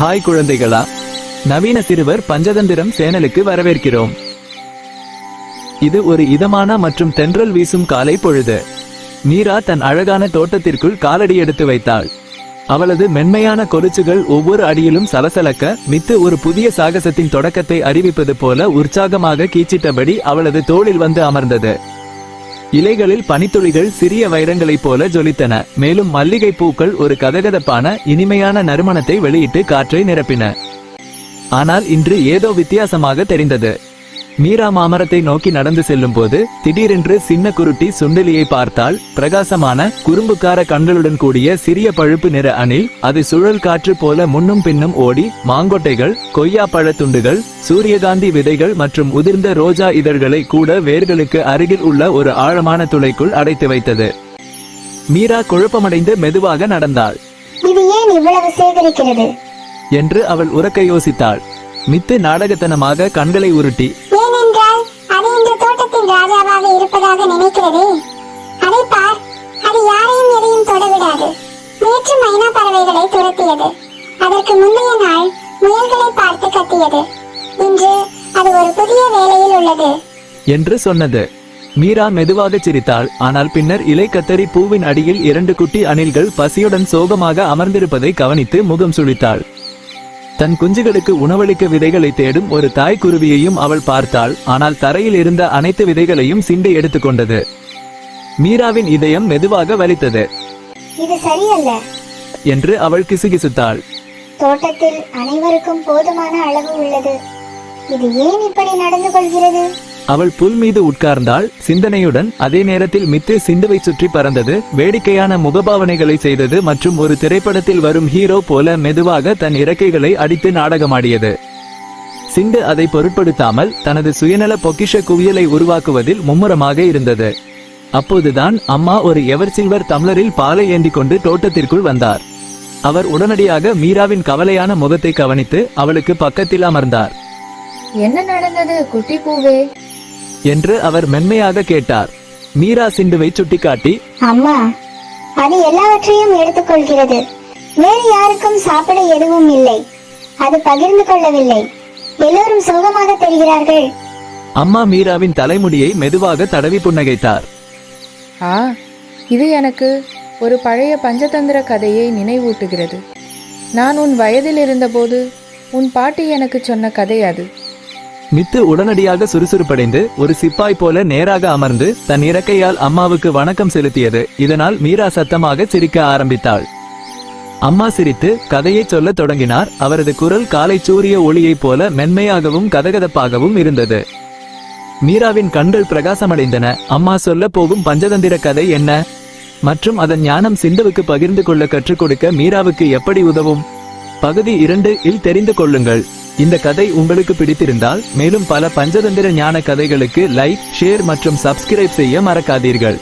Hi குழந்தைகளா. நவீன சிறுவர் பஞ்சதந்திரம் சேனலுக்கு வரவேற்கிறோம். இது ஒரு இதமான மற்றும் தென்றல் வீசும் காலை பொழுது. மீரா தன் அழகான தோட்டத்திற்குள் காலடி எடுத்து வைத்தாள். அவளது மென்மையான கொலுச்சுகள் ஒவ்வொரு அடியிலும் சலசலக்க மித்து ஒரு புதிய சாகசத்தின் தொடக்கத்தை அறிவிப்பது போல உற்சாகமாக கீச்சிட்டபடி அவளது தோளில் வந்து அமர்ந்தது. இலைகளில் பனித்துளிகள் சிறிய வைரங்களைப் போல ஜொலித்தன. மேலும் மல்லிகை பூக்கள் ஒரு கதகதப்பான இனிமையான நறுமணத்தை வெளியிட்டு காற்றை நிரப்பின. ஆனால் இன்று ஏதோ வித்தியாசமாக தெரிந்தது. மீரா மாமரத்தை நோக்கி நடந்து செல்லும் போது திடீரென்று சின்ன குருட்டி சுண்டலியை பார்த்தால் பிரகாசமான குறும்புக்கார கண்களுடன் கூடிய சிறிய பழுப்பு நிற அணில் அது சுழல் காற்று போல முன்னும் பின்னும் ஓடி மாங்கொட்டைகள் கொய்யா பழத் துண்டுகள் சூரியகாந்தி விதைகள் மற்றும் உதிர்ந்த ரோஜா இதழ்களை கூட வேர்களுக்கு அருகில் உள்ள ஒரு ஆழமான துளைக்குள் அடைத்து வைத்தது. மீரா குழப்பமடைந்து மெதுவாக நடந்தாள். இது ஏன் இவ்வளவு சேகரிக்கிறது? என்று அவள் உறக்க யோசித்தாள். மித்து நாடகத்தனமாக கண்களை உருட்டி இருப்பதாக நினைக்கிறதே. அதை பார் அது யாரையும் எதையும் தொடவிடாது. நேற்று மைனா பறவைகளை துரத்தியது. அதற்கு முந்தைய நாள் முயல்களை பார்த்து கத்தியது. இன்று அது ஒரு புதிய வேலையில் உள்ளது. என்று சொன்னது. மீரா மெதுவாக சிரித்தாள். ஆனால் பின்னர் இலை கத்தரி பூவின் அடியில் இரண்டு குட்டி அணில்கள் பசியுடன் சோகமாக அமர்ந்திருப்பதை கவனித்து முகம் சுழித்தாள் தன் குஞ்சுகளுக்கு உணவளிக்க விதைகளை தேடும் ஒரு தாய் குருவியையும் அவள் பார்த்தாள். ஆனால் தரையில் இருந்த அனைத்து விதைகளையும் சிண்டி எடுத்துக்கொண்டது மீராவின் இதயம் மெதுவாக வலித்தது. இது சரியல்ல. என்று அவள் கிசுகிசுத்தாள். தோட்டத்தில் அனைவருக்கும் போதுமான அளவு உள்ளது. இது ஏன் இப்படி நடந்து கொள்கிறது? அவள் புல் மீது உட்கார்ந்தாள். சிந்தனையுடன் அதே நேரத்தில் மித்து சிந்துவை சுற்றி பறந்தது. வேடிக்கையான முகபாவனைகளை செய்தது மற்றும் ஒரு திரைப்படத்தில் வரும் ஹீரோ போல மெதுவாக தன் இறக்கைகளை அடித்து நாடகமாடியது. சிண்டு அதை பொருட்படுத்தாமல் தனது சுயநல பொக்கிஷ குவியலை உருவாக்குவதில் மும்முரமாக இருந்தது. அப்போதுதான் அம்மா ஒரு எவர் சில்வர் தம்ளரில் பாலை ஏந்தி கொண்டு தோட்டத்திற்குள் வந்தார். அவர் உடனடியாக மீராவின் கவலையான முகத்தை கவனித்து அவளுக்கு பக்கத்தில் அமர்ந்தார். என்ன நடந்தது குட்டி பூவே? என்று அவர் மென்மையாக கேட்டார். மீரா சிண்டுவை சுட்டிக்காட்டி அம்மா அது எல்லாவற்றையும் எடுத்துக்கொள்கிறது. வேறு யாருக்கும் சாப்பிட எதுவும் இல்லை. அது பகிர்ந்து கொள்ளவில்லை. எல்லோரும் சோகமாக தெரிகிறார்கள். அம்மா மீராவின் தலைமுடியை மெதுவாக தடவி புன்னகைத்தார். ஆ இது எனக்கு ஒரு பழைய பஞ்சதந்திர கதையை நினைவூட்டுகிறது. நான் உன் வயதில் இருந்தபோது உன் பாட்டி எனக்கு சொன்ன கதை அது. மித்து உடனடியாக சுறுசுறுப்படைந்து ஒரு சிப்பாய் போல நேராக அமர்ந்து தன் இறக்கையால் அம்மாவுக்கு வணக்கம் செலுத்தியது. இதனால் மீரா சத்தமாக சிரிக்க ஆரம்பித்தாள். அம்மா சிரித்து கதையை சொல்லத் தொடங்கினார். அவரது குரல் காலை சூரிய ஒளியைப் போல மென்மையாகவும் கதகதப்பாகவும் இருந்தது. மீராவின் கண்கள் பிரகாசமடைந்தன. அம்மா சொல்ல போகும் பஞ்சதந்திர கதை என்ன? மற்றும் அதன் ஞானம் சிந்துவுக்கு பகிர்ந்து கொள்ள கற்றுக் கொடுக்க மீராவுக்கு எப்படி உதவும்? பகுதி இரண்டு இல் தெரிந்து கொள்ளுங்கள். இந்த கதை உங்களுக்கு பிடித்திருந்தால் மேலும் பல பஞ்சதந்திர ஞான கதைகளுக்கு லைக் ஷேர் மற்றும் சப்ஸ்கிரைப் செய்ய மறக்காதீர்கள்.